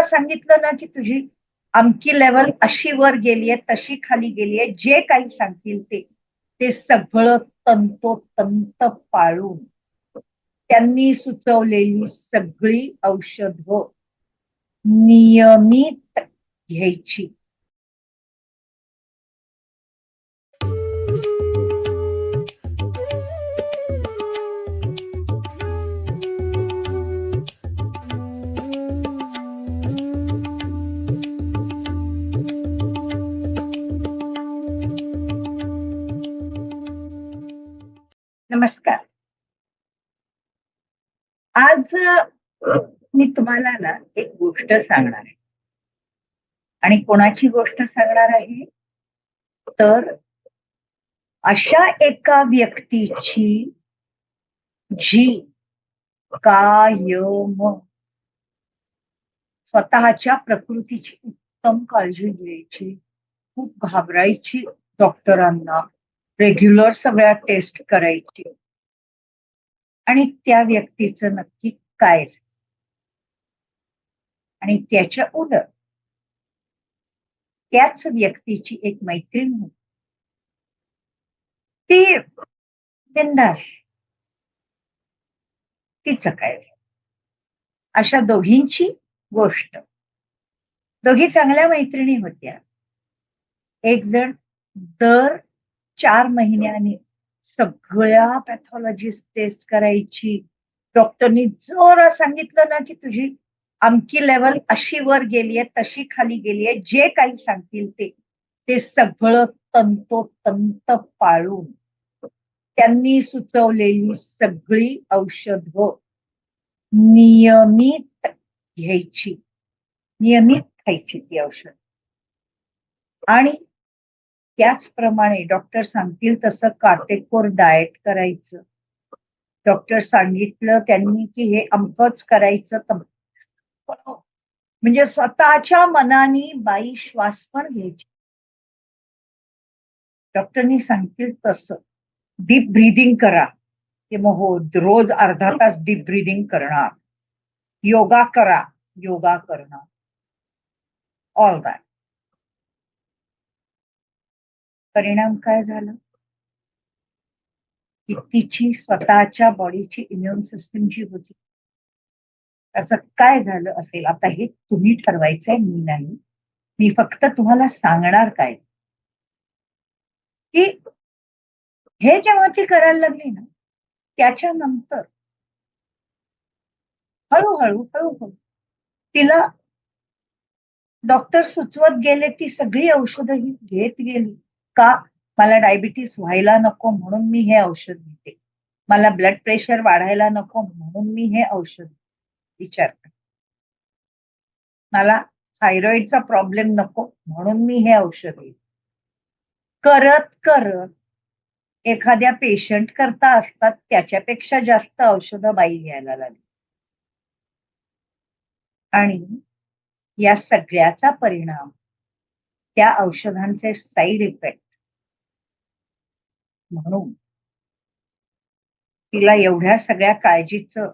तुला सांगितलं ना की तुझी अमकी लेवल अशी वर गेलीये तशी खाली गेलीये जे काही सांगतील ते ते सगळं तंतोतंत पाळून त्यांनी सुचवलेली सगळी औषधं नियमित घ्यायची. असं मी तुम्हाला ना एक गोष्ट सांगणार आहे. आणि कोणाची गोष्ट सांगणार आहे? तर अशा एका व्यक्तीची जी कायम स्वतःच्या प्रकृतीची उत्तम काळजी घ्यायची खूप घाबरायची डॉक्टरांना रेग्युलर सगळ्या टेस्ट करायची आणि त्या व्यक्तीचं नक्की काय आणि त्याच्या उलट त्याच व्यक्तीची एक मैत्रीण होती. ती बिंदास तिचं काय अशा दोघींची गोष्ट. दोघी चांगल्या मैत्रिणी होत्या. एक जण दर चार महिन्याने सगळ्या पॅथॉलॉजिस्ट टेस्ट करायची. डॉक्टरनी जोर सांगितलं ना की तुझी आमची लेवल अशी वर गेलीये तशी खाली गेलीये जे काही सांगतील ते. ते सगळं तंतोतंत पाळून. त्यांनी सुचवलेली सगळी औषध नियमित घ्यायची. नियमित खायची ती औषध. आणि त्याचप्रमाणे डॉक्टर सांगतील तसं काटेकोर डाएट करायचं. डॉक्टर सांगितलं त्यांनी की हे अमकच करायचं म्हणजे स्वतःच्या मनाने बाई श्वास पण घ्यायची. डॉक्टरनी सांगतील तसं. डीप ब्रीदिंग करा. ते मग हो रोज अर्धा तास डीप ब्रीदिंग करणार. योगा करा. योगा करणार. ऑल दॅट परिणाम काय झाला? की तिची स्वतःच्या बॉडीची इम्युन सिस्टीम जी होती त्याचं काय झालं असेल? आता हे तुम्ही ठरवायचंय मी नाही. मी फक्त तुम्हाला सांगणार काय? की हे जेव्हा ती करायला लागली ना त्याच्यानंतर हळूहळू हळूहळू तिला डॉक्टर सुचवत गेले ती सगळी औषधं ही घेत गेली. का मला डायबिटीस व्हायला नको म्हणून मी हे औषध घेते. मला ब्लड प्रेशर वाढायला नको म्हणून मी हे औषध विचार मला थायरॉइडचा प्रॉब्लेम नको म्हणून मी हे औषध घेते. करत करत एखाद्या पेशंट करता असतात त्याच्यापेक्षा जास्त औषधं बाई घ्यायला लागली. आणि या सगळ्याचा परिणाम त्या औषधांचे साईड इफेक्ट म्हणून तिला एवढ्या सगळ्या काळजीचं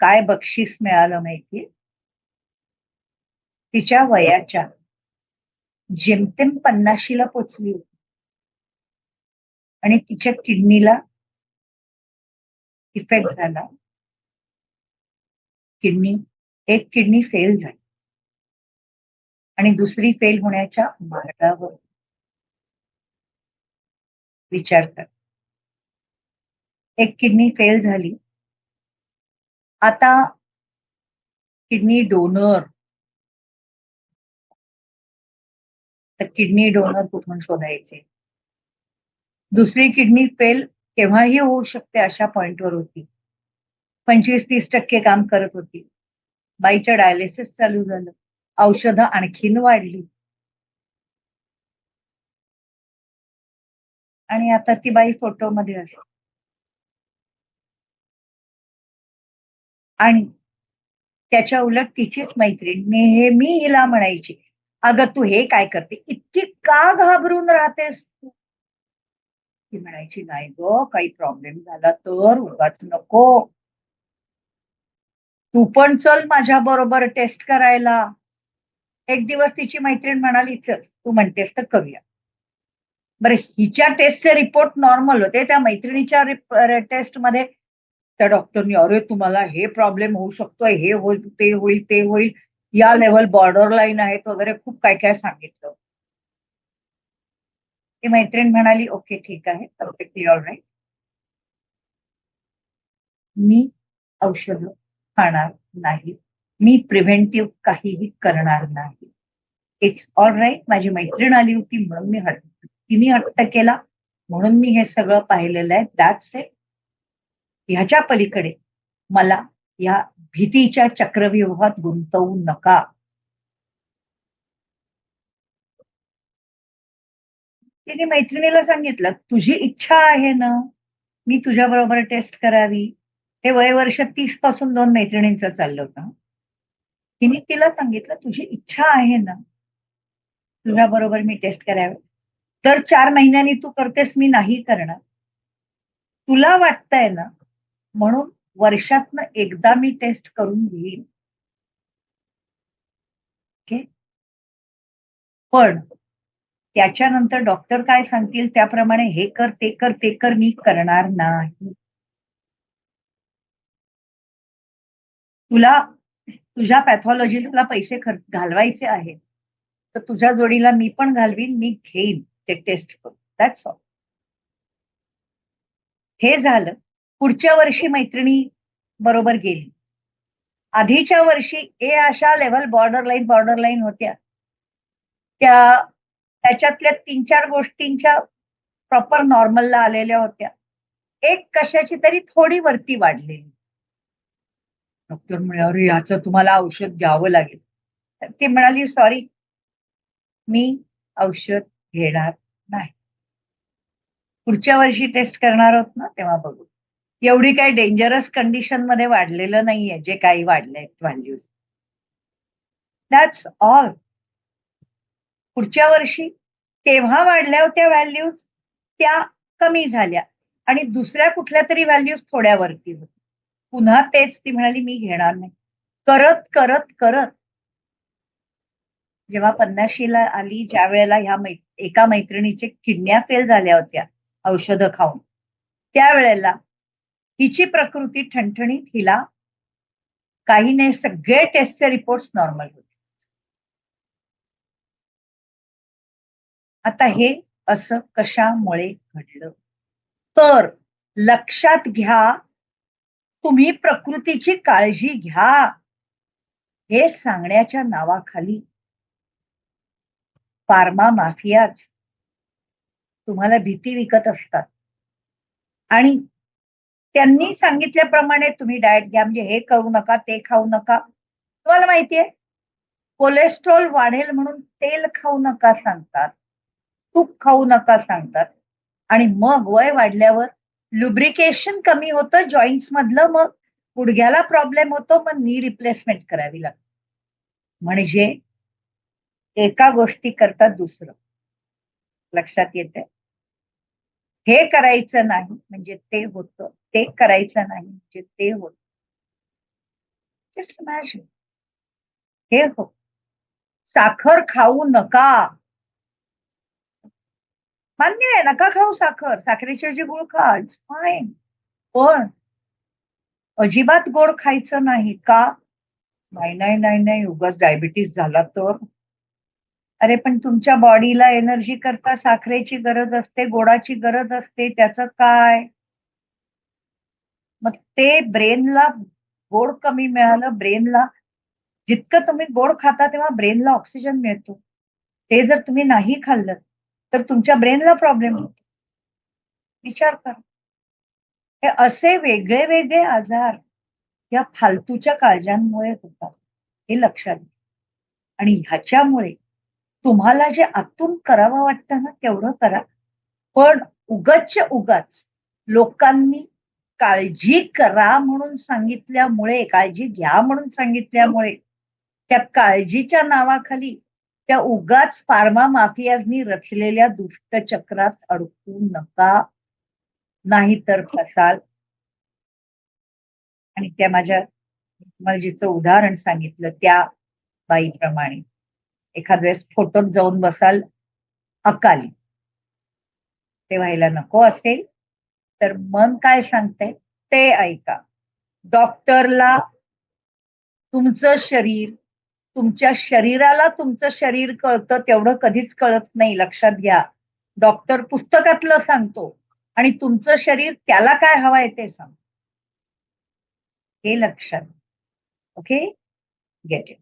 काय बक्षीस मिळालं माहितीये तिच्या वयाच्या जेमतेम पन्नाशीला पोचली होती. आणि तिच्या किडनीला इफेक्ट झाला. किडनी एक किडनी फेल झाली. आणि दुसरी फेल होण्याच्या मार्गावर विचार कर. एक किडनी फेल झाली. आता किडनी डोनर तर किडनी डोनर कुठून शोधायचे? दुसरी किडनी फेल केव्हाही होऊ शकते अशा पॉइंटवर होती. पंचवीस तीस टक्के काम करत होती. बाईचं डायलिसिस चालू झालं. औषधं आणखीन वाढली. आणि आता ती बाई फोटोमध्ये असते. आणि त्याच्या उलट तिचीच मैत्रीण नेहमी हिला म्हणायची अगं तू हे काय करते? इतकी का घाबरून राहतेस तू? ती म्हणायची नाही ग काही प्रॉब्लेम झाला तर उगाच नको. तू पण चल माझ्या बरोबर टेस्ट करायला. एक दिवस तिची मैत्रीण म्हणाली चल तू म्हणतेस तर करूया. बरं हिच्या टेस्टचे रिपोर्ट नॉर्मल होते. त्या मैत्रिणीच्या टेस्टमध्ये त्या डॉक्टरनी अरे तुम्हाला हे प्रॉब्लेम होऊ शकतो हे होईल ते होईल ते होईल. या लेवल बॉर्डर लाईन आहेत वगैरे खूप काय काय सांगितलं. ती मैत्रीण म्हणाली ओके ठीक आहे. परफेक्टली ऑल राईट मी औषध खाणार नाही. मी प्रिव्हेंटिव्ह काहीही करणार नाही. इट्स ऑल राईट माझी मैत्रीण आली होती म्हणून मी हट तिने हट्ट केला. म्हणून मी हे सगळं पाहिलेलं आहे. दॅट्स इट ह्याच्या पलीकडे मला या भीतीच्या चक्रव्यूहात गुंतवू नका. तिने मैत्रिणीला सांगितलं तुझी इच्छा आहे ना? मी तुझ्या बरोबर टेस्ट करावी. हे वय वर्ष तीसपासून दोन मैत्रिणींचं चाललं होतं. तिने तिला सांगितलं तुझी इच्छा आहे ना तुझ्या बरोबर मी टेस्ट करावे. तर चार महिन्यांनी तू करतेस मी नाही करणार. तुला वाटतंय ना म्हणून वर्षातनं एकदा मी टेस्ट करून घेईन. ओके पण त्याच्यानंतर डॉक्टर काय सांगतील? त्याप्रमाणे हे कर ते कर ते कर मी करणार नाही. तुला तुझ्या पॅथॉलॉजिस्टला पैसे खर्च घालवायचे आहेत तर तुझ्या जोडीला मी पण घालवीन मी घेईन ते टेस्ट करून. दॅट्स ऑल हे झालं. पुढच्या वर्षी मैत्रिणी बरोबर गेली. आधीच्या वर्षी ए अशा level border line border line होत्या. त्या त्याच्यातल्या तीन चार गोष्टींच्या प्रॉपर नॉर्मलला आलेल्या होत्या. एक कशाची तरी थोडी वरती वाढलेली. डॉक्टर म्हणे अरे याचं तुम्हाला औषध घ्यावं लागेल. ती म्हणाली सॉरी मी औषध घेणार नाही. पुढच्या वर्षी टेस्ट करणार आहोत ना तेव्हा बघू. एवढी काही डेंजरस कंडिशनमध्ये वाढलेलं नाहीये जे काही वाढलंय व्हॅल्यूज दॅट्स ऑल पुढच्या वर्षी तेव्हा वाढल्या होत्या व्हॅल्यूज त्या कमी झाल्या. आणि दुसऱ्या कुठल्या तरी व्हॅल्यूज थोड्या वरती होत्या. पुन्हा तेच ती म्हणाली मी घेणार नाही. करत करत करत. जेव्हा पन्नाशीला आली ज्या वेळेला ह्या मै एका मैत्रिणीचे किडन्या फेल झाल्या होत्या औषधं खाऊन त्यावेळेला हिची प्रकृती ठणठणीत हिला काही नाही सगळे टेस्टचे रिपोर्ट नॉर्मल होते. आता हे असं कशामुळे घडलं? तर लक्षात घ्या तुम्ही प्रकृतीची काळजी घ्या. हे सांगण्याच्या नावाखाली. फार्मा माफियाच तुम्हाला भीती विकत असतात. आणि त्यांनी सांगितल्याप्रमाणे तुम्ही डाएट घ्या. म्हणजे हे करू नका ते खाऊ नका. तुम्हाला माहितीये कोलेस्ट्रॉल वाढेल म्हणून तेल खाऊ नका सांगतात. तूप खाऊ नका सांगतात. आणि मग वय वाढल्यावर लुब्रिकेशन कमी होतं जॉईंट्स मधलं मग गुडघ्याला प्रॉब्लेम होतो मग नी रिप्लेसमेंट करावी लागते. म्हणजे एका गोष्टी करता दुसरं. लक्षात येते हे करायचं नाही म्हणजे ते होतं. ते करायचं नाही म्हणजे ते होत. जस्ट इमॅजिन हे हो. साखर खाऊ नका. मान्य आहे नका खाऊ साखर? साखरेची ऐवजी गुळ खा इट्स फाईन पण अजिबात गोड खायचं नाही का? नाही नाही नाही नाही उगाच डायबिटीस झाला तर. अरे पण तुमच्या बॉडीला एनर्जी करता साखरेची गरज असते गोडाची गरज असते त्याचं काय? मग ते ब्रेनला गोड कमी मिळालं ब्रेनला जितकं तुम्ही गोड खाता तेव्हा ब्रेनला ऑक्सिजन मिळतो. ते जर तुम्ही नाही खाल्लं तर तुमच्या ब्रेनला प्रॉब्लेम होतो. विचार करा. हे असे वेगळे वेगळे आजार या फालतूच्या काळजांमुळे होतात हे लक्षात घ्या. आणि ह्याच्यामुळे तुम्हाला जे आतून करावं वाटतं ना तेवढं करा. पण उगाचच्या उगाच लोकांनी काळजी करा म्हणून सांगितल्यामुळे काळजी घ्या म्हणून सांगितल्यामुळे त्या काळजीच्या नावाखाली त्या उगाच फार्मा माफियांनी रचलेल्या दुष्टचक्रात अडकू नका. नाहीतर फसाल. आणि त्या माझ्या तुम्हाला जिचं उदाहरण सांगितलं त्या बाईप्रमाणे. एखाद वेळेस फोटोत जाऊन बसाल अकाली. ते व्हायला नको असेल तर मन काय सांगते ते ऐका. डॉक्टरला तुमचं शरीर तुमच्या शरीराला तुमचं शरीर कळतं तेवढं कधीच कळत नाही. लक्षात घ्या. डॉक्टर पुस्तकातलं सांगतो. आणि तुमचं शरीर त्याला काय हवंय ते सांग हे लक्षात. ओके? गेट इट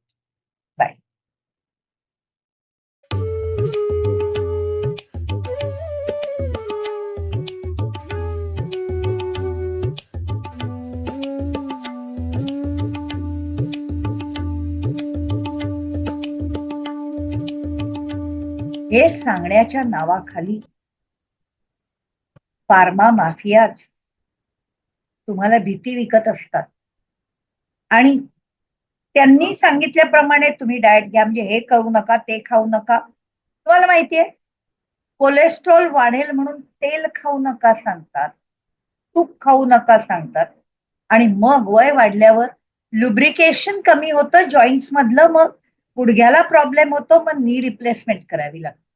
हे सांगण्याच्या नावाखाली फार्मा माफियाज तुम्हाला भीती विकत असतात. आणि त्यांनी सांगितल्याप्रमाणे तुम्ही डाएट घ्या म्हणजे हे करू नका ते खाऊ नका. तुम्हाला माहितीये कोलेस्ट्रॉल वाढेल म्हणून तेल खाऊ नका सांगतात तूप खाऊ नका सांगतात. आणि मग वय वाढल्यावर लुब्रिकेशन कमी होतं जॉईंट्स मधलं मग गुडघ्याला प्रॉब्लेम होतो मग नी रिप्लेसमेंट करावी लागते.